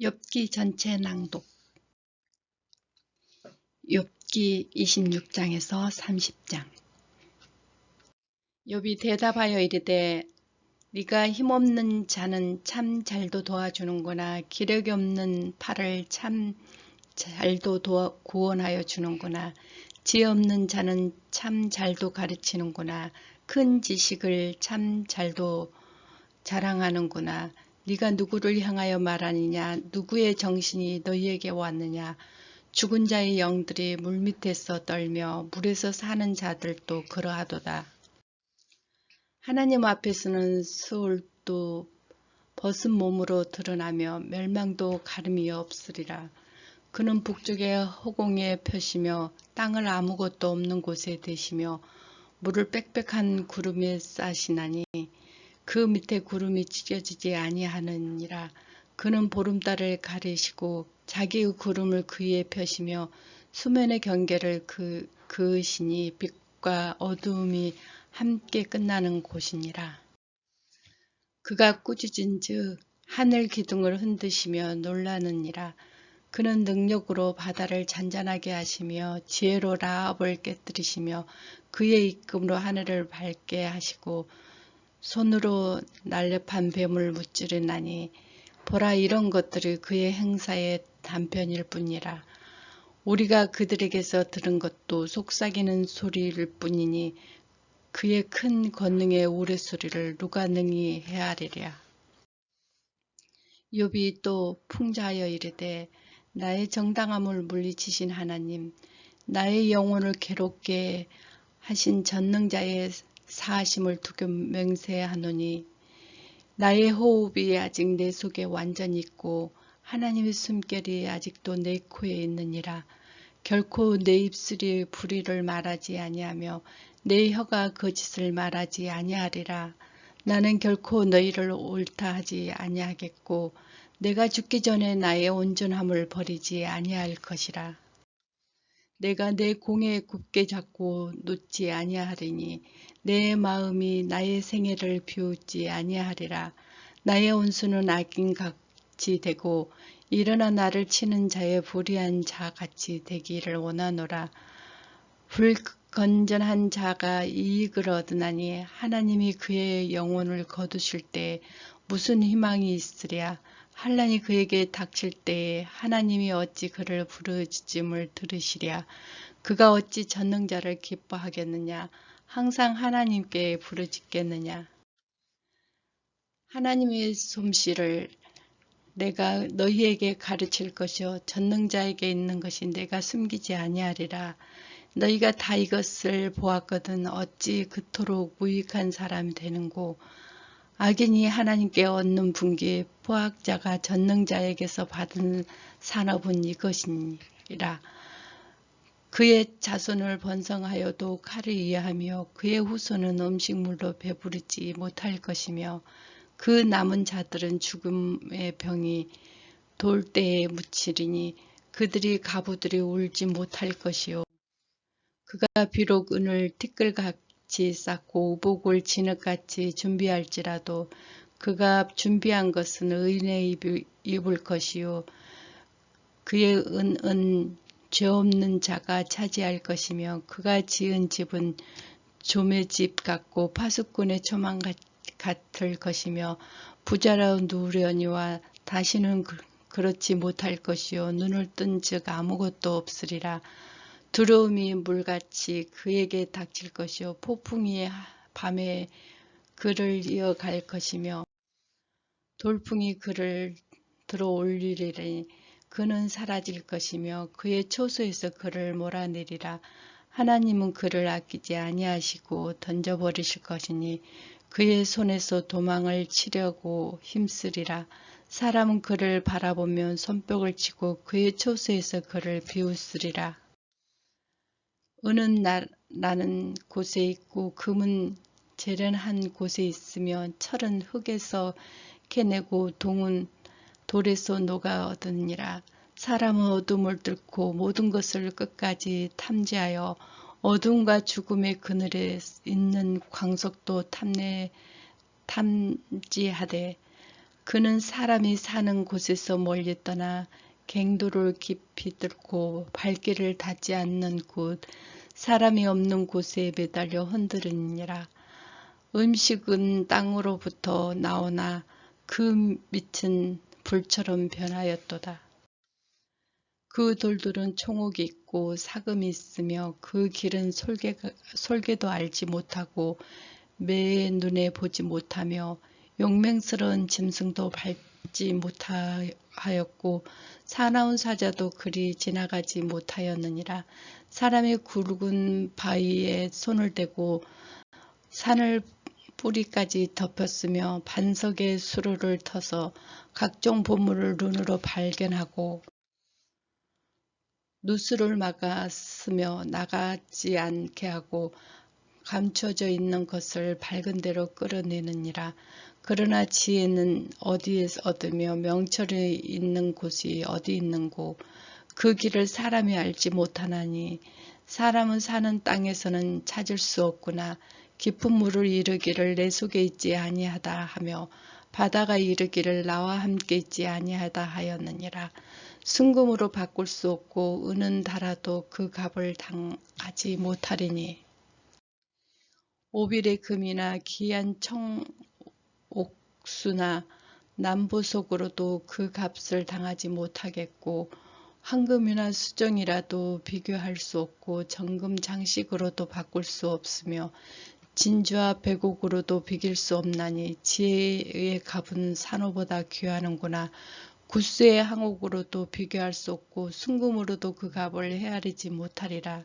욥기 전체 낭독. 욥기 26장에서 30장. 욥이 대답하여 이르되 네가 힘없는 자는 참 잘도 도와주는구나. 기력이 없는 팔을 참 잘도 도와, 구원하여 주는구나. 지혜 없는 자는 참 잘도 가르치는구나. 큰 지식을 참 잘도 자랑하는구나 네가 누구를 향하여 말하느냐 누구의 정신이 너희에게 왔느냐 죽은 자의 영들이 물밑에서 떨며 물에서 사는 자들도 그러하도다. 하나님 앞에서는 수울도 벗은 몸으로 드러나며 멸망도 가름이 없으리라. 그는 북쪽의 허공에 펴시며 땅을 아무것도 없는 곳에 대시며 물을 빽빽한 구름에 싸시나니 그 밑에 구름이 찢어지지 아니하느니라. 그는 보름달을 가리시고 자기의 구름을 그 위에 펴시며 수면의 경계를 그, 그으시니 빛과 어두움이 함께 끝나는 곳이니라. 그가 꾸짖은 즉 하늘 기둥을 흔드시며 놀라느니라. 그는 능력으로 바다를 잔잔하게 하시며 지혜로 라합을 깨뜨리시며 그의 입금으로 하늘을 밝게 하시고 손으로 날렵한 뱀을 무찌르나니 보라 이런 것들이 그의 행사의 단편일 뿐이라. 우리가 그들에게서 들은 것도 속삭이는 소리일 뿐이니 그의 큰 권능의 우레소리를 누가 능히 헤아리랴. 욥이 또 풍자하여 이르되 나의 정당함을 물리치신 하나님 나의 영혼을 괴롭게 하신 전능자의 사하심을 두고 맹세하노니 나의 호흡이 아직 내 속에 완전히 있고 하나님의 숨결이 아직도 내 코에 있느니라. 결코 내 입술이 불의를 말하지 아니하며 내 혀가 거짓을 말하지 아니하리라. 나는 결코 너희를 옳다 하지 아니하겠고 내가 죽기 전에 나의 온전함을 버리지 아니할 것이라. 내가 내 공에 굳게 잡고 놓지 아니하리니 내 마음이 나의 생애를 비웃지 아니하리라. 나의 온수는 악인 같이 되고 일어나 나를 치는 자의 불의한 자 같이 되기를 원하노라. 불건전한 자가 이익을 얻으나니 하나님이 그의 영혼을 거두실 때 무슨 희망이 있으랴. 한란이 그에게 닥칠 때에 하나님이 어찌 그를 부르짖음을 들으시랴. 그가 어찌 전능자를 기뻐하겠느냐. 항상 하나님께 부르짖겠느냐. 하나님의 솜씨를 내가 너희에게 가르칠 것이요 전능자에게 있는 것이 내가 숨기지 아니하리라. 너희가 다 이것을 보았거든 어찌 그토록 무익한 사람이 되는고 악인이 하나님께 얻는 분기 포악자가 전능자에게서 받은 산업은 이것이니라. 그의 자손을 번성하여도 칼을 이해하며 그의 후손은 음식물로 배부르지 못할 것이며 그 남은 자들은 죽음의 병이 돌 때에 묻히리니 그들이 가부들이 울지 못할 것이요 그가 비록 은을 티끌 같 이 쌓고 우복을 진흙같이 준비할지라도 그가 준비한 것은 의인의 입을 것이요. 그의 은은 죄 없는 자가 차지할 것이며 그가 지은 집은 조매 집 같고 파수꾼의 초망 같을 것이며 부자라운 누려니와 다시는 그, 그렇지 못할 것이요. 눈을 뜬 즉 아무것도 없으리라 두려움이 물같이 그에게 닥칠 것이요 폭풍이 밤에 그를 이어갈 것이며 돌풍이 그를 들어 올리리니 그는 사라질 것이며 그의 초소에서 그를 몰아내리라. 하나님은 그를 아끼지 아니하시고 던져버리실 것이니 그의 손에서 도망을 치려고 힘쓰리라. 사람은 그를 바라보면 손뼉을 치고 그의 초소에서 그를 비웃으리라. 은은 나, 나는 곳에 있고 금은 재련한 곳에 있으며 철은 흙에서 캐내고 동은 돌에서 녹아 얻으니라. 사람은 어둠을 뚫고 모든 것을 끝까지 탐지하여 어둠과 죽음의 그늘에 있는 광석도 탐내 탐지하되 그는 사람이 사는 곳에서 멀리 떠나 갱도를 깊이 뚫고 발길을 닿지 않는 곳, 사람이 없는 곳에 매달려 흔들으니라. 음식은 땅으로부터 나오나 그 밑은 불처럼 변하였도다. 그 돌들은 총옥이 있고 사금이 있으며 그 길은 솔개, 솔개도 알지 못하고 매의 눈에 보지 못하며 용맹스러운 짐승도 밟지 못하 였고 사나운 사자도 그리 지나가지 못하였느니라 사람이 굵은 바위에 손을 대고 산을 뿌리까지 덮였으며 반석에 수로를 터서 각종 보물을 눈으로 발견하고 누수를 막았으며 나가지 않게 하고 감춰져 있는 것을 밝은 대로 끌어내느니라. 그러나 지혜는 어디에서 얻으며 명철이 있는 곳이 어디 있는고 그 길을 사람이 알지 못하나니 사람은 사는 땅에서는 찾을 수 없구나. 깊은 물을 이르기를 내 속에 있지 아니하다 하며 바다가 이르기를 나와 함께 있지 아니하다 하였느니라. 순금으로 바꿀 수 없고 은은 달아도 그 값을 당하지 못하리니 오빌의 금이나 귀한 청 옥수나 남보석으로도 그 값을 당하지 못하겠고 황금이나 수정이라도 비교할 수 없고 정금 장식으로도 바꿀 수 없으며 진주와 백옥으로도 비길 수 없나니 지혜의 값은 산호보다 귀하는구나. 구스의 항옥으로도 비교할 수 없고 순금으로도 그 값을 헤아리지 못하리라.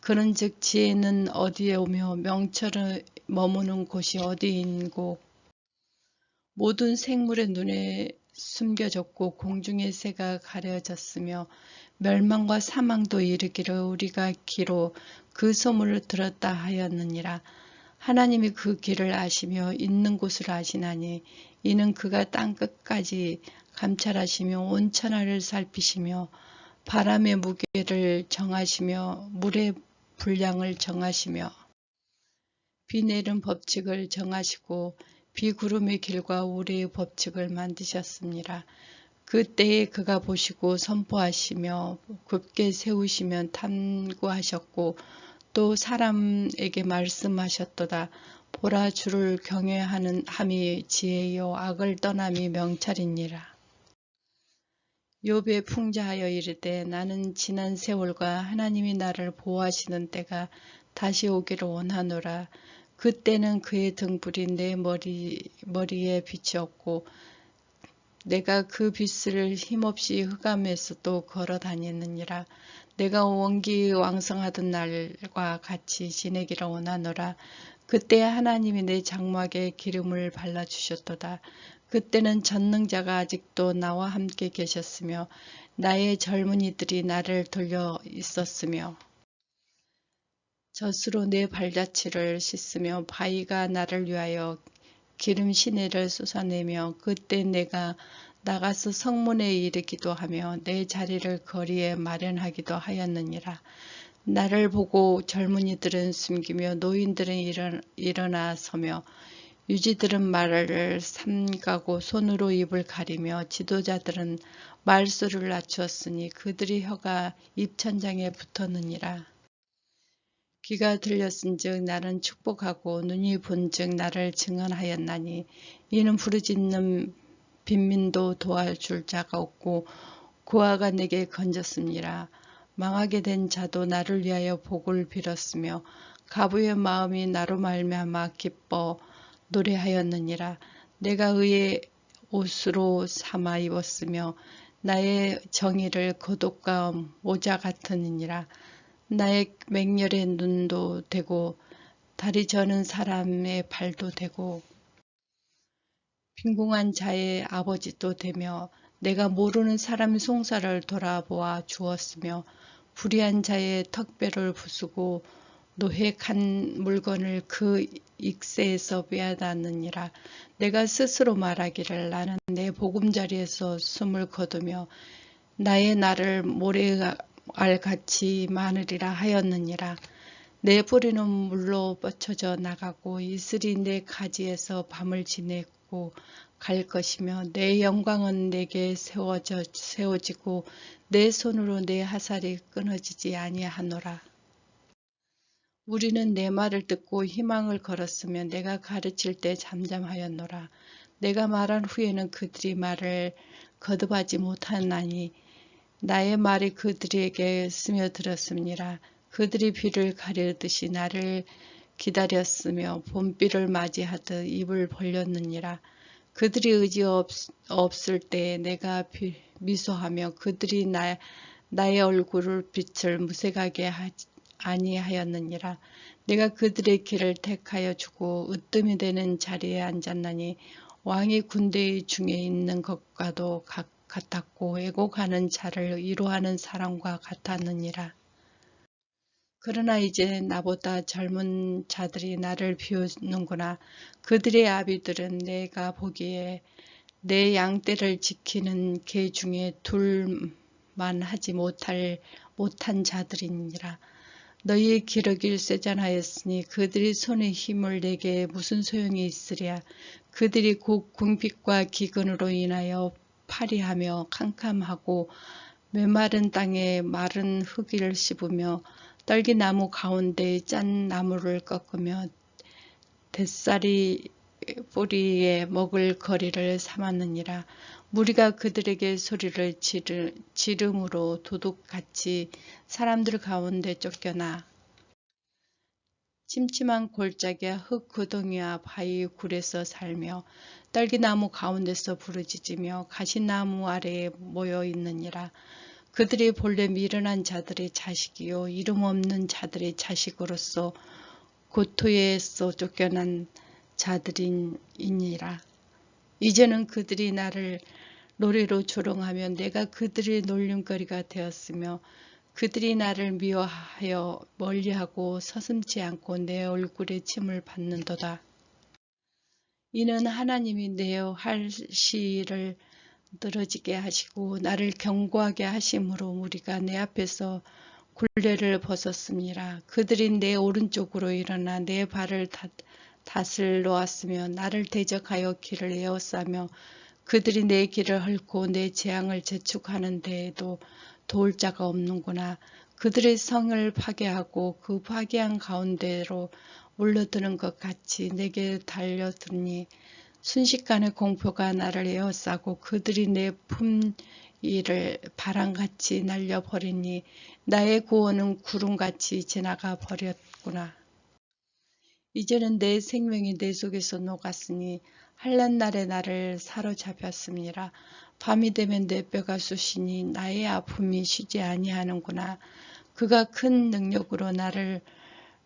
그런즉 지혜는 어디에 오며 명철은 머무는 곳이 어디인고 모든 생물의 눈에 숨겨졌고 공중의 새가 가려졌으며 멸망과 사망도 이르기를 우리가 기로 그 소문을 들었다 하였느니라. 하나님이 그 길을 아시며 있는 곳을 아시나니 이는 그가 땅 끝까지 감찰하시며 온 천하를 살피시며 바람의 무게를 정하시며 물의 분량을 정하시며 비 내린 법칙을 정하시고 비구름의 길과 우리의 법칙을 만드셨습니다. 그때에 그가 보시고 선포하시며 굳게 세우시면 탐구하셨고 또 사람에게 말씀하셨도다. 보라 주를 경외하는 함이 지혜요 악을 떠남이 명찰이니라. 욥에 풍자하여 이르되 나는 지난 세월과 하나님이 나를 보호하시는 때가 다시 오기를 원하노라. 그때는 그의 등불이 내 머리, 머리에 비치었고 내가 그 빛을 힘없이 흑암에서도 걸어 다니느니라. 내가 원기 왕성하던 날과 같이 지내기를 원하노라. 그때 하나님이 내 장막에 기름을 발라주셨도다. 그때는 전능자가 아직도 나와 함께 계셨으며 나의 젊은이들이 나를 돌려 있었으며 젖으로 내 발자취를 씻으며 바위가 나를 위하여 기름 시내를 쏟아내며 그때 내가 나가서 성문에 이르기도 하며 내 자리를 거리에 마련하기도 하였느니라. 나를 보고 젊은이들은 숨기며 노인들은 일어 나 서며 유지들은 말을 삼가고 손으로 입을 가리며 지도자들은 말소를 낮추었으니 그들의 혀가 입천장에 붙었느니라. 귀가 들렸은즉 나는 축복하고 눈이 본즉 나를 증언하였나니 이는 부르짖는 빈민도 도와줄 자가 없고 고아가 내게 건졌습니다. 망하게 된 자도 나를 위하여 복을 빌었으며 가부의 마음이 나로 말미암아 기뻐 노래하였느니라. 내가 의의 옷으로 삼아 입었으며 나의 정의를 고독과 모자 같으니라. 나의 맹렬의 눈도 되고 다리 저는 사람의 발도 되고 빈궁한 자의 아버지도 되며 내가 모르는 사람의 송사를 돌아보아 주었으며 불의한 자의 턱배를 부수고 노획한 물건을 그 익세에서 빼앗았느니라. 내가 스스로 말하기를 나는 내 보금자리에서 숨을 거두며 나의 나를 모래 알같이 많으리라 하였느니라. 내 뿌리는 물로 뻗쳐져 나가고 이슬이 내 가지에서 밤을 지냈고 갈 것이며 내 영광은 내게 세워져 세워지고 내 손으로 내 하살이 끊어지지 아니하노라. 우리는 내 말을 듣고 희망을 걸었으며 내가 가르칠 때 잠잠하였노라. 내가 말한 후에는 그들이 말을 거듭하지 못하나니 나의 말이 그들에게 스며들었습니다. 그들이 비를 가려듯이 나를 기다렸으며 봄비를 맞이하듯 입을 벌렸느니라. 그들이 의지 없, 없을 때에 내가 비, 미소하며 그들이 나, 나의 얼굴을 빛을 무색하게 하지 아니하였느니라. 내가 그들의 길을 택하여 주고 으뜸이 되는 자리에 앉았나니 왕이 군대 중에 있는 것과도 같 았고 애곡하는 자를 위로하는 사람과 같았느니라. 그러나 이제 나보다 젊은 자들이 나를 비우는구나. 그들의 아비들은 내가 보기에 내 양떼를 지키는 개 중에 둘만 하지 못할 못한 자들이니라. 너희의 기러기를 쇠잔하였으니 그들이 손의 힘을 내게 무슨 소용이 있으랴. 그들이 곧 궁핍과 기근으로 인하여 파리하며 캄캄하고 메마른 땅에 마른 흙을 씹으며 떨기나무 가운데 짠 나무를 꺾으며 뱃살이 뿌리에 먹을 거리를 삼았느니라. 무리가 그들에게 소리를 지르, 지름으로 도둑같이 사람들 가운데 쫓겨나 침침한 골짜기와 흙 구덩이와 바위 굴에서 살며 딸기나무 가운데서 부르짖으며 가시나무 아래에 모여 있느니라. 그들이 본래 미련한 자들의 자식이요 이름 없는 자들의 자식으로서 고토에서 쫓겨난 자들이니라. 이제는 그들이 나를 노래로 조롱하며 내가 그들의 놀림거리가 되었으며 그들이 나를 미워하여 멀리하고 서슴지 않고 내 얼굴에 침을 받는도다. 이는 하나님이 내어 할 시를 늘어지게 하시고 나를 경고하게 하심으로 우리가 내 앞에서 굴레를 벗었습니다. 그들이 내 오른쪽으로 일어나 내 발을 다, 닷을 놓았으며 나를 대적하여 길을 에워싸며 그들이 내 길을 헐고 내 재앙을 재촉하는 데에도 도울 자가 없는구나. 그들의 성을 파괴하고 그 파괴한 가운데로 올려드는 것 같이 내게 달려드니 순식간에 공포가 나를 에워싸고 그들이 내 품위를 바람같이 날려버리니 나의 구원은 구름같이 지나가 버렸구나. 이제는 내 생명이 내 속에서 녹았으니 한란 날에 나를 사로잡혔습니다. 밤이 되면 내 뼈가 쑤시니 나의 아픔이 쉬지 아니하는구나. 그가 큰 능력으로 나를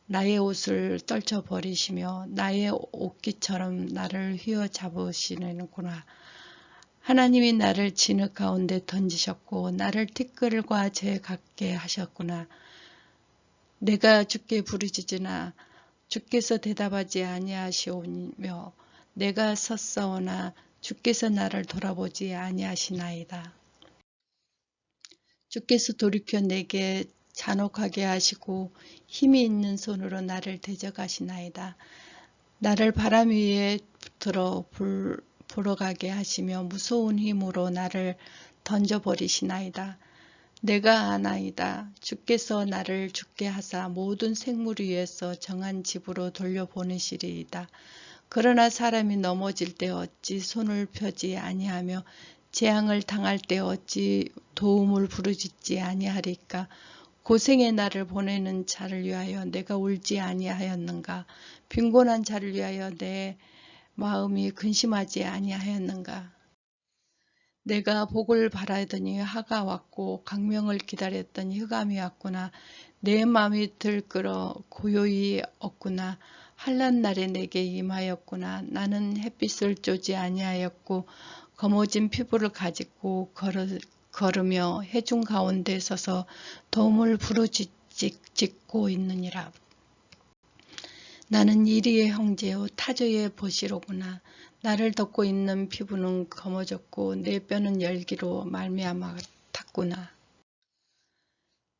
나의 옷을 떨쳐 버리시며 나의 옷깃처럼 나를 휘어 잡으시는구나. 하나님이 나를 진흙 가운데 던지셨고 나를 티끌과 죄 같게 하셨구나. 내가 주께 부르짖으나 주께서 대답하지 아니하시오며 내가 섰사오나 주께서 나를 돌아보지 아니하시나이다. 주께서 돌이켜 내게 잔혹하게 하시고 힘이 있는 손으로 나를 대적하시나이다. 나를 바람 위에 들어 불, 불어가게 하시며 무서운 힘으로 나를 던져버리시나이다. 내가 아나이다. 주께서 나를 죽게 하사 모든 생물 위에서 정한 집으로 돌려보내시리이다. 그러나 사람이 넘어질 때 어찌 손을 펴지 아니하며 재앙을 당할 때 어찌 도움을 부르짖지 아니하리까? 고생의 나를 보내는 자를 위하여 내가 울지 아니하였는가? 빈곤한 자를 위하여 내 마음이 근심하지 아니하였는가? 내가 복을 바라더니 하가 왔고 강명을 기다렸더니 흑암이 왔구나. 내 마음이 들끓어 고요히 없구나 한란 날에 내게 임하였구나 나는 햇빛을 쬐지 아니하였고 거머진 피부를 가지고 걸어, 걸으며 해중 가운데 서서 도움을 부르짖고 있느니라. 나는 이리의 형제요 타조의 보시로구나. 나를 덮고 있는 피부는 검어졌고 내 뼈는 열기로 말미암아 탔구나.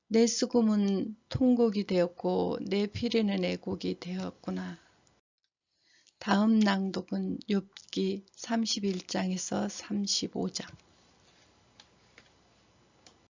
내 수금은 통곡이 되었고 내 피리는 애곡이 되었구나. 다음 낭독은 욥기 31장에서 35장.